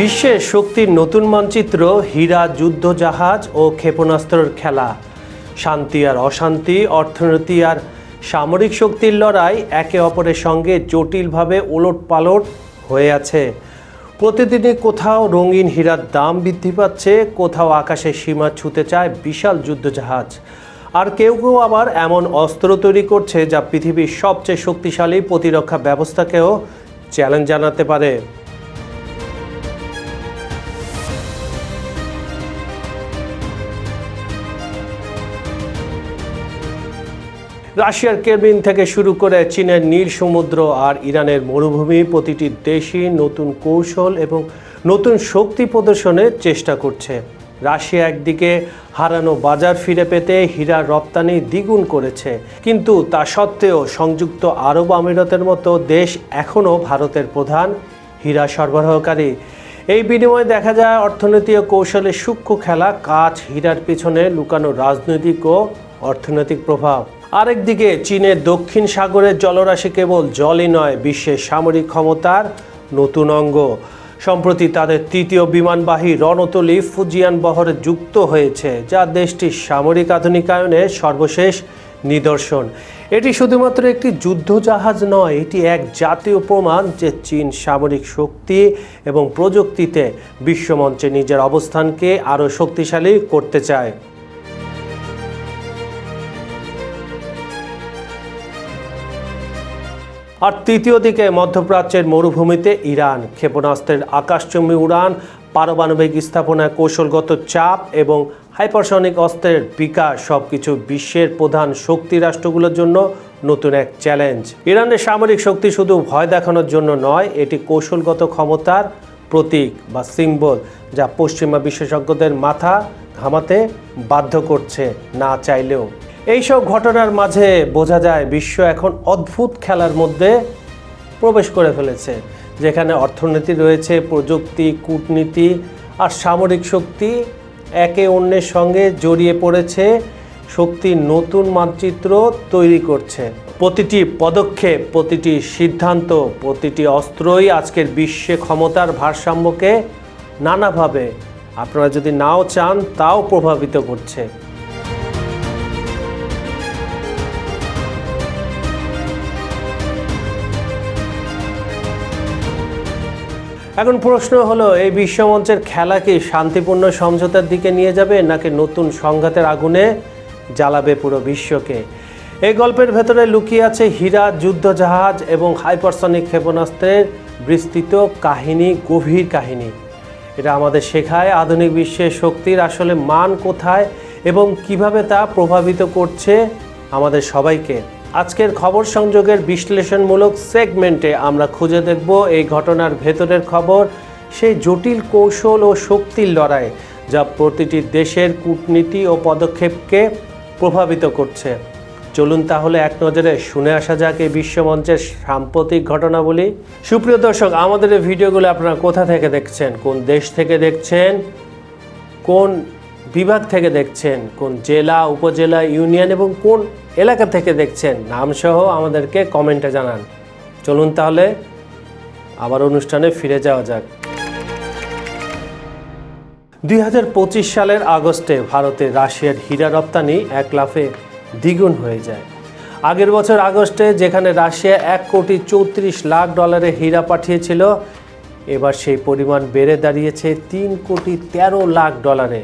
বিশ্বের শক্তির নতুন মানচিত্র, হীরা, যুদ্ধজাহাজ ও ক্ষেপণাস্ত্রের খেলা। শান্তি আর অশান্তি, অর্থনীতি আর সামরিক শক্তির লড়াই একে অপরের সঙ্গে জটিলভাবে ওলট পালট হয়ে আছে। প্রতিদিনই কোথাও রঙিন হীরার দাম বৃদ্ধি পাচ্ছে, কোথাও আকাশের সীমা ছুতে চায় বিশাল যুদ্ধজাহাজ। আর কেউ কেউ আবার এমন অস্ত্র তৈরি করছে যা পৃথিবীর সবচেয়ে শক্তিশালী প্রতিরক্ষা ব্যবস্থাকেও চ্যালেঞ্জ জানাতে পারে। রাশিয়ার কেবিন থেকে শুরু করে চীনের নীল সমুদ্র আর ইরানের মরুভূমি, প্রতিটি দেশই নতুন কৌশল এবং নতুন শক্তি প্রদর্শনের চেষ্টা করছে। রাশিয়া একদিকে হারানো বাজার ফিরে পেতে হীরা রপ্তানি দ্বিগুণ করেছে, কিন্তু তা সত্ত্বেও সংযুক্ত আরব আমিরাতের মতো দেশ এখনও ভারতের প্রধান হীরা সরবরাহকারী। এই বিনিময়ে দেখা যায় অর্থনীতি ও কৌশলের সূক্ষ্ম খেলা কাজ হীরার পিছনে লুকানো রাজনৈতিক ও অর্থনৈতিক প্রভাব। আরেকদিকে চীনের দক্ষিণ সাগরের জলরাশি কেবল জলই নয়, বিশ্বের সামরিক ক্ষমতার নতুন অঙ্গ। সম্প্রতি তাদের তৃতীয় বিমানবাহী রণতলি ফুজিয়ান বহরে যুক্ত হয়েছে, যা দেশটির সামরিক আধুনিকায়নের সর্বশেষ নিদর্শন। এটি শুধুমাত্র একটি যুদ্ধজাহাজ নয়, এটি এক জাতীয় প্রমাণ যে চীন সামরিক শক্তি এবং প্রযুক্তিতে বিশ্বমঞ্চে নিজের অবস্থানকে আরও শক্তিশালী করতে চায়। আর তৃতীয় দিকে মধ্যপ্রাচ্যের মরুভূমিতে ইরান, ক্ষেপণাস্ত্রের আকাশচুম্বী উড়ান, পারমাণবিক স্থাপনায় কৌশলগত চাপ এবং হাইপারসনিক অস্ত্রের বিকাশ সবকিছু বিশ্বের প্রধান শক্তি রাষ্ট্রগুলোর জন্য নতুন এক চ্যালেঞ্জ। ইরানের সামরিক শক্তি শুধু ভয় দেখানোর জন্য নয়, এটি কৌশলগত ক্ষমতার প্রতীক বা সিম্বল যা পশ্চিমা বিশেষজ্ঞদের মাথা ঘামাতে বাধ্য করছে না চাইলেও। এইসব ঘটনার মাঝে বোঝা যায় বিশ্ব এখন অদ্ভুত খেলার মধ্যে প্রবেশ করে ফেলেছে, যেখানে অর্থনীতি রয়েছে, প্রযুক্তি, কূটনীতি আর সামরিক শক্তি একে অন্যের সঙ্গে জড়িয়ে পড়েছে শক্তির নতুন মানচিত্র তৈরি করছে। প্রতিটি পদক্ষেপ, প্রতিটি সিদ্ধান্ত, প্রতিটি অস্ত্রই আজকের বিশ্বে ক্ষমতার ভারসাম্যকে নানাভাবে, আপনারা যদি নাও চান, তাও প্রভাবিত করছে। এখন প্রশ্ন হলো, এই বিশ্বমঞ্চের খেলা কি শান্তিপূর্ণ সমঝোতার দিকে নিয়ে যাবে নাকি নতুন সংঘাতের আগুনে জ্বালাবে পুরো বিশ্বকে? এই গল্পের ভেতরে লুকিয়ে আছে হীরা, যুদ্ধজাহাজ এবং হাইপারসনিক ক্ষেপণাস্ত্রের বিস্তৃত কাহিনী, গভীর কাহিনী। এটা আমাদের শেখায় আধুনিক বিশ্বের শক্তির আসলে মান কোথায় এবং কীভাবে তা প্রভাবিত করছে আমাদের সবাইকে। আজকের খবর সংযোগের বিশ্লেষণমূলক সেগমেন্টে আমরা খুঁজে দেখব এই ঘটনার ভেতরের খবর, সেই জটিল কৌশল ও শক্তির লড়াই যা প্রতিটি দেশের কূটনীতি ও পদক্ষেপকে প্রভাবিত করছে। চলুন তাহলে এক নজরে শুনে আসা যাক এই বিশ্বমঞ্চের সাম্প্রতিক ঘটনাবলী। সুপ্রিয় দর্শক, আমাদের এই ভিডিওগুলো আপনারা কোথা থেকে দেখছেন? কোন দেশ থেকে দেখছেন? কোন বিভাগ থেকে দেখছেন কোন জেলা, উপজেলা, ইউনিয়ন এবং কোন এলাকা থেকে দেখছেন নামসহ আমাদেরকে কমেন্টে জানান। চলুন তাহলে আবার অনুষ্ঠানে ফিরে যাওয়া যাক। দুই হাজার পঁচিশ সালের আগস্টে ভারতে রাশিয়ার হীরা রপ্তানি এক লাফে দ্বিগুণ হয়ে যায়। আগের বছর আগস্টে যেখানে রাশিয়া এক কোটি চৌত্রিশ লাখ ডলারে হীরা পাঠিয়েছিল, এবার সেই পরিমাণ বেড়ে দাঁড়িয়েছে তিন কোটি তেরো লাখ ডলারে।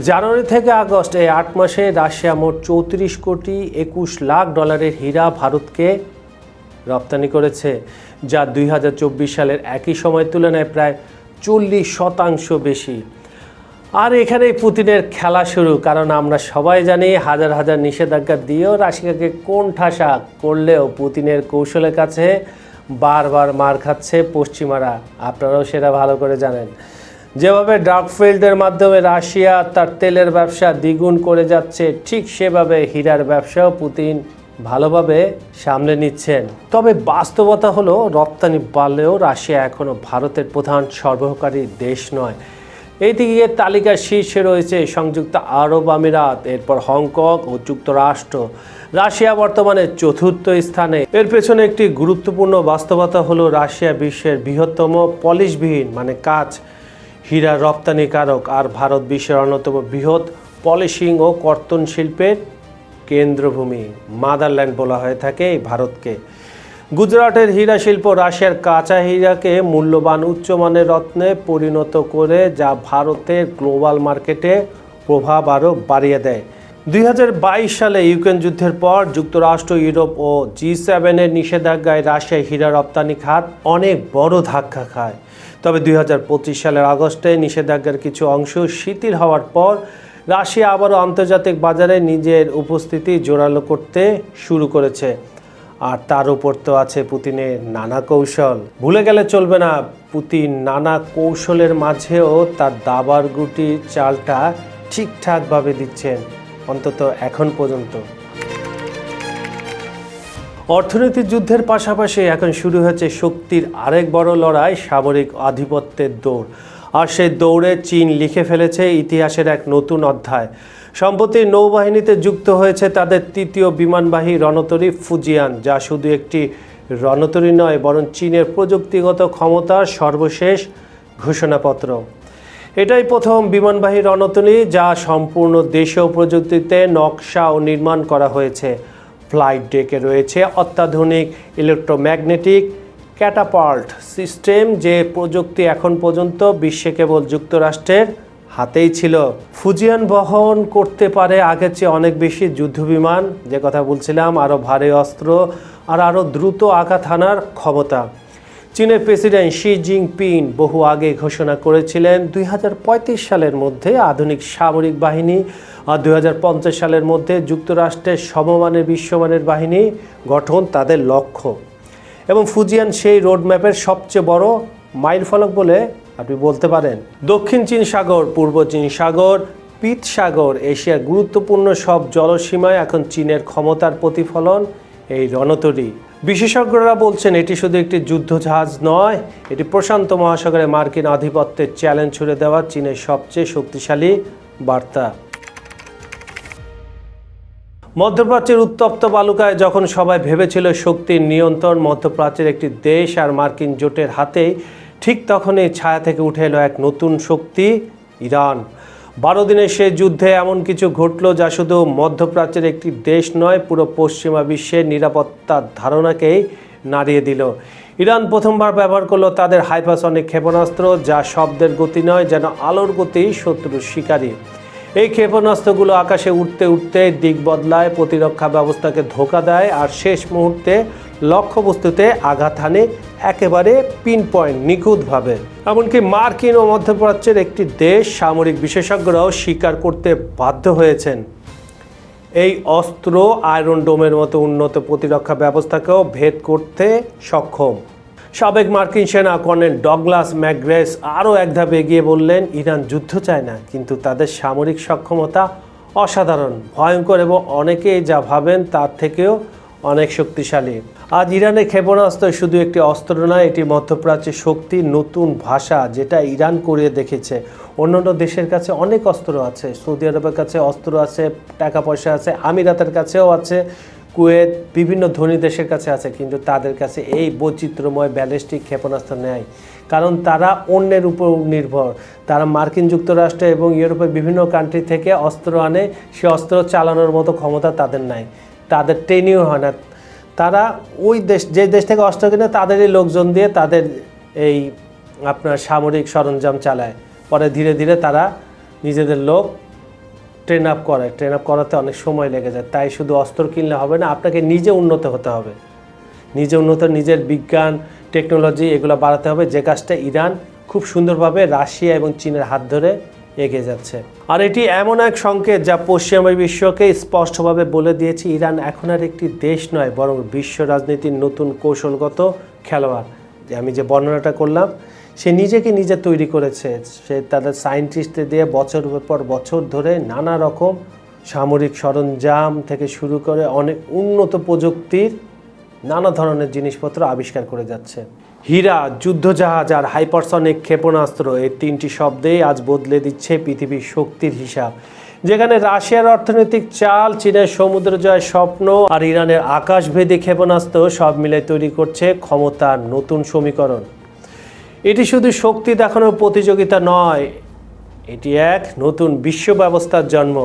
জানুয়ারি থেকে আগস্ট এই আট মাসে রাশিয়া মোট চৌত্রিশ কোটি একুশ লাখ ডলারের হীরা ভারতকে রপ্তানি করেছে, যা দুই হাজার চব্বিশ সালের একই সময় তুলনায় প্রায় চল্লিশ শতাংশ বেশি। আর এখানেই পুতিনের খেলা শুরু, কারণ আমরা সবাই জানি হাজার হাজার নিষেধাজ্ঞা দিয়েও রাশিয়াকে কোন ঠাসা করলেও পুতিনের কৌশলের কাছে বারবার মার খাচ্ছে পশ্চিমারা। আপনারাও সেটা ভালো করে জানেন। যেভাবে ডার্কফিল্ডের মাধ্যমে রাশিয়া তার তেলের ব্যবসা দ্বিগুণ করে যাচ্ছে, ঠিক সেভাবে হীরার ব্যবসাও পুতিন ভালোভাবে সামলে নিচ্ছেন। তবে বাস্তবতা হলো, রপ্তানি বাড়লেও রাশিয়া এখনও ভারতের প্রধান সরবরাহকারী দেশ নয়। এইদিকে তালিকার শীর্ষে রয়েছে সংযুক্ত আরব আমিরাত, এরপর হংকং ও যুক্তরাষ্ট্র। রাশিয়া বর্তমানে চতুর্থ স্থানে। এর পেছনে একটি গুরুত্বপূর্ণ বাস্তবতা হলো, রাশিয়া বিশ্বের বৃহত্তম পলিশবিহীন মানে কাজ হীরা রপ্তানিকারক আর ভারত বিশ্বের অন্যতম বৃহৎ পলিশিং ও কর্তন শিল্পের কেন্দ্রভূমি। মাদারল্যান্ড বলা হয়ে থাকে এই ভারতকে। গুজরাটের হীরা শিল্প রাশিয়ার কাঁচা হীরাকে মূল্যবান উচ্চমানের রত্নে পরিণত করে, যা ভারতের গ্লোবাল মার্কেটে প্রভাব আরও বাড়িয়ে দেয়। দুই হাজার বাইশ সালে ইউক্রেন যুদ্ধের পর যুক্তরাষ্ট্র, ইউরোপ ও জি সেভেনের নিষেধাজ্ঞায় রাশিয়ায় হীরা রপ্তানি খাত অনেক বড় ধাক্কা খায়। তবে দুই হাজার পঁচিশ সালের আগস্টে নিষেধাজ্ঞার কিছু অংশ শিথিল হওয়ার পর রাশিয়া আবারও আন্তর্জাতিক বাজারে নিজের উপস্থিতি জোরালো করতে শুরু করেছে। আর তার উপর তো আছে পুতিনের নানা কৌশল। ভুলে গেলে চলবে না, পুতিন নানা কৌশলের মাঝেও তার দাবার গুটি চালটা ঠিকঠাকভাবে দিচ্ছেন। অন্তত এখন পর্যন্ত। অর্থনৈতিক যুদ্ধের পাশাপাশি এখন শুরু হয়েছে শক্তির আরেক বড় লড়াই, সামরিক আধিপত্যের দৌড়। আর সেই দৌড়ে চীন লিখে ফেলেছে ইতিহাসের এক নতুন অধ্যায়। সম্প্রতি নৌবাহিনীতে যুক্ত হয়েছে তাদের তৃতীয় বিমানবাহী রণতরী ফুজিয়ান, যা শুধু একটি রণতরী নয়, বরং চীনের প্রযুক্তিগত ক্ষমতার সর্বশেষ ঘোষণাপত্র। এটাই প্রথম বিমানবাহী রণতরী যা সম্পূর্ণ দেশীয় প্রযুক্তিতে নকশা ও নির্মাণ করা হয়েছে। ফ্লাইট ডেকে রয়েছে অত্যাধুনিক ইলেকট্রোম্যাগনেটিক ক্যাটাপাল্ট সিস্টেম যে প্রযুক্তি এখন পর্যন্ত বিশ্বে কেবল যুক্তরাষ্ট্রের হাতেই ছিল। ফুজিয়ান বহন করতে পারে আগের চেয়ে অনেক বেশি যুদ্ধবিমান যে কথা বলছিলাম আরও ভারী অস্ত্র আর আরও দ্রুত আঘাত হানার ক্ষমতা। চীনের প্রেসিডেন্ট শি জিনপিং বহু আগে ঘোষণা করেছিলেন দুই হাজার পঁয়ত্রিশ সালের মধ্যে আধুনিক সামরিক বাহিনী, আর দুই হাজার পঞ্চাশ সালের মধ্যে যুক্তরাষ্ট্রের সমমানের বিশ্বমানের বাহিনী গঠন তাদের লক্ষ্য। এবং ফুজিয়ান সেই রোডম্যাপের সবচেয়ে বড় মাইল ফলক বলে আপনি বলতে পারেন। দক্ষিণ চীন সাগর, পূর্ব চীন সাগর, পিত সাগর, এশিয়ার গুরুত্বপূর্ণ সব জলসীমায় এখন চীনের ক্ষমতার প্রতিফলন এই রণতরী। বিশেষজ্ঞরা বলছেন এটি শুধু একটি যুদ্ধজাহাজ নয়, এটি প্রশান্ত মহাসাগরে মার্কিন আধিপত্যের চ্যালেঞ্জ ছুড়ে দেওয়া চীনের সবচেয়ে শক্তিশালী বার্তা। মধ্যপ্রাচ্যের উত্তপ্ত বালুকায় যখন সবাই ভেবেছিল শক্তির নিয়ন্ত্রণ মধ্যপ্রাচ্যের একটি দেশ আর মার্কিন জোটের হাতেই, ঠিক তখনই ছায়া থেকে উঠে এলো এক নতুন শক্তি, ইরান। বারো দিনের সে যুদ্ধে এমন কিছু ঘটল যা শুধু মধ্যপ্রাচ্যের একটি দেশ নয়, পুরো পশ্চিমা বিশ্বের নিরাপত্তার ধারণাকেই নাড়িয়ে দিল। ইরান প্রথমবার ব্যবহার করল তাদের হাইপাসনিক ক্ষেপণাস্ত্র, যা শব্দের গতি নয়, যেন আলোর গতি শত্রুর শিকারী। এই ক্ষেপণাস্ত্রগুলো আকাশে উঠতে উঠতে দিক বদলায়, প্রতিরক্ষা ব্যবস্থাকে ধোকা দেয় আর শেষ মুহূর্তে লক্ষ্যবস্তুতে আঘাত হানে একেবারে পিন পয়েন্ট নিখুঁতভাবে। এমনকি মার্কিন ও মধ্যপ্রাচ্যের একটি দেশ সামরিক বিশেষজ্ঞরাও স্বীকার করতে বাধ্য হয়েছেন। এই অস্ত্র আয়রন ডোমের মতো উন্নত প্রতিরক্ষা ব্যবস্থাকেও ভেদ করতে সক্ষম। সাবেক মার্কিন সেনা কর্নেল ডগলাস ম্যাকগ্রেস আরও এক ধাপ এগিয়ে বললেন, ইরান যুদ্ধ চায় না, কিন্তু তাদের সামরিক সক্ষমতা অসাধারণ, ভয়ঙ্কর এবং অনেকেই যা ভাবেন তার থেকেও অনেক শক্তিশালী। আজ ইরানের ক্ষেপণাস্ত্র শুধু একটি অস্ত্র নয়, এটি মধ্যপ্রাচ্যের শক্তি, নতুন ভাষা যেটা ইরান করিয়ে দেখেছে। অন্যান্য দেশের কাছে অনেক অস্ত্র আছে, সৌদি আরবের কাছে অস্ত্র আছে, টাকা পয়সা আছে, আমিরাতের কাছেও আছে কুয়েত বিভিন্ন ধনী দেশের কাছে আছে, কিন্তু তাদের কাছে এই বৈচিত্র্যময় ব্যালিস্টিক ক্ষেপণাস্ত্র নেয় কারণ তারা অন্যের উপর নির্ভর। তারা মার্কিন যুক্তরাষ্ট্র এবং ইউরোপের বিভিন্ন কান্ট্রি থেকে অস্ত্র আনে, সে অস্ত্র চালানোর মতো ক্ষমতা তাদের নাই। তাদের ট্রেনিং হয় না। তারা ওই দেশ, যে দেশ থেকে অস্ত্র কিনে, তাদেরই লোকজন দিয়ে তাদের এই আপনার সামরিক সরঞ্জাম চালায়। পরে ধীরে ধীরে তারা নিজেদের লোক ট্রেন আপ করে ট্রেন আপ করাতে অনেক সময় লেগে যায়। তাই শুধু অস্ত্র কিনলে হবে না, আপনাকে নিজে উন্নত হতে হবে। নিজে উন্নত, নিজের বিজ্ঞান টেকনোলজি এগুলো বাড়াতে হবে। যে কাজটা ইরান খুব সুন্দরভাবে রাশিয়া এবং চীনের হাত ধরে এগিয়ে যাচ্ছে। আর এটি এমন এক সংকেত যা পশ্চিমা বিশ্বকে স্পষ্টভাবে বলে দিয়েছে, ইরান এখন আর একটি দেশ নয়, বরং বিশ্ব রাজনীতির নতুন কৌশলগত খেলোয়াড়। আমি যে বর্ণনাটা করলাম সে নিজেকে নিজে তৈরি করেছে। সে তাদের সায়েন্টিস্টদের দিয়ে বছর পর বছর ধরে নানা রকম সামরিক সরঞ্জাম থেকে শুরু করে অনেক উন্নত প্রযুক্তির নানা ধরনের জিনিসপত্র আবিষ্কার করে যাচ্ছে। হীরা, যুদ্ধজাহাজ আর হাইপারসনিক ক্ষেপণাস্ত্র এই তিনটি শব্দেই আজ বদলে দিচ্ছে পৃথিবীর শক্তির হিসাব। যেখানে রাশিয়ার অর্থনৈতিক চাল, চীনের সমুদ্র জয় স্বপ্ন আর ইরানের আকাশভেদী ক্ষেপণাস্ত্র সব মিলে তৈরি করছে ক্ষমতার নতুন সমীকরণ। এটি শুধু শক্তি দেখানোর প্রতিযোগিতা নয়, এটি এক নতুন বিশ্ব ব্যবস্থার জন্ম।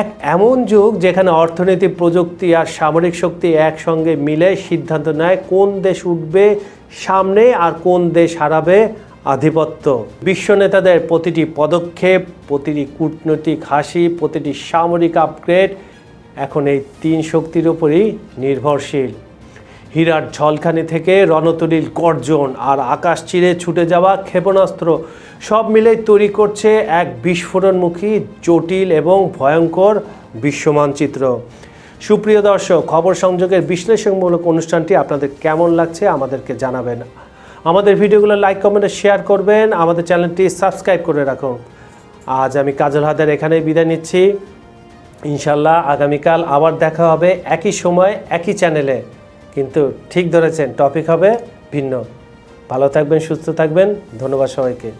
এক এমন যুগ যেখানে অর্থনীতি, প্রযুক্তি আর সামরিক শক্তি একসঙ্গে মিলে সিদ্ধান্ত নেয় কোন দেশ উঠবে সামনে আর কোন দেশ হারাবে আধিপত্য। বিশ্ব নেতাদের প্রতিটি পদক্ষেপ, প্রতিটি কূটনৈতিক হাসি, প্রতিটি সামরিক আপগ্রেড এখন এই তিন শক্তির উপরই নির্ভরশীল। হীরার ঝলখানি থেকে রণতরীর গর্জন আর আকাশ চিরে ছুটে যাওয়া ক্ষেপণাস্ত্র। সব মিলে তৈরি করছে এক বিস্ফোরণমুখী, জটিল এবং ভয়ঙ্কর বিশ্বমানচিত্র সুপ্রিয় দর্শক, খবর সংযোগের বিশ্লেষণমূলক অনুষ্ঠানটি আপনাদের কেমন লাগছে আমাদেরকে জানাবেন। আমাদের ভিডিওগুলো লাইক, কমেন্টে, শেয়ার করবেন। আমাদের চ্যানেলটি সাবস্ক্রাইব করে রাখুন। আজ আমি কাজল হায়দার এখানেই বিদায় নিচ্ছি। ইনশাল্লাহ আগামীকাল আবার দেখা হবে একই সময়, একই চ্যানেলে। কিন্তু ঠিক ধরেছেন টপিক হবে ভিন্ন। ভালো থাকবেন সুস্থ থাকবেন ধন্যবাদ সবাইকে।